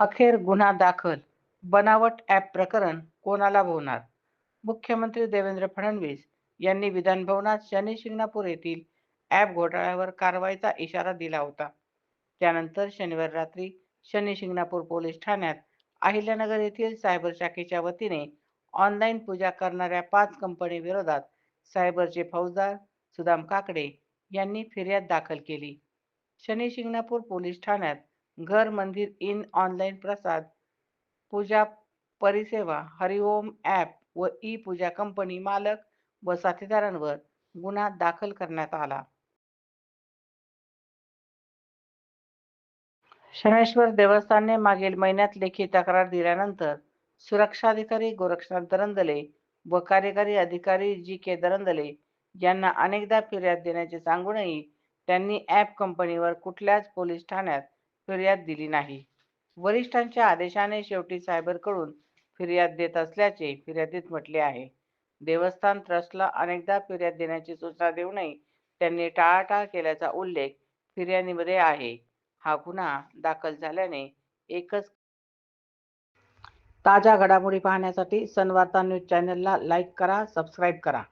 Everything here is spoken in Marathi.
अखेर गुन्हा दाखल. बनावट ॲप प्रकरण कोणाला भोवणार मुख्यमंत्री देवेंद्र फडणवीस यांनी विधानभवनात शनी शिंगणापूर येथील ॲप घोटाळ्यावर कारवाईचा इशारा दिला होता. त्यानंतर शनिवार रात्री शनी शिंगणापूर पोलीस ठाण्यात अहिल्यानगर येथील सायबर शाखेच्या वतीने ऑनलाईन पूजा करणाऱ्या पाच कंपनी विरोधात सायबरचे फौजदार सुदाम काकडे यांनी फिर्याद दाखल केली. शनी शिंगणापूर पोलीस ठाण्यात घर मंदिर इन ऑनलाईन प्रसाद पूजा परिसेवा हरिओम ॲप व ई पूजा कंपनी मालक व साथीदारांवर गुन्हा दाखल करण्यात आला. शनेश्वर देवस्थानने मागील महिन्यात लेखी तक्रार दिल्यानंतर सुरक्षाधिकारी गोरक्षनाथ दरंदले व कार्यकारी अधिकारी जी के दरंदले यांना अनेकदा फिर्याद देण्याचे सांगूनही त्यांनी ॲप कंपनीवर कुठल्याच पोलीस ठाण्यात फिर्याद दिली नाही. वरिष्ठांच्या आदेशाने शेवटी सायबरकडून फिर्याद देत असल्याचे फिर्यादीत म्हटले आहे. देवस्थान ट्रस्टला अनेकदा फिर्याद देण्याची सूचना देऊनही त्यांनी टाळाटाळ केल्याचा उल्लेख फिर्यादीमध्ये आहे. हा गुन्हा दाखल झाल्याने एकच ताज्या घडामोडी पाहण्यासाठी सनवार्ता न्यूज चॅनलला लाईक करा सबस्क्राईब करा.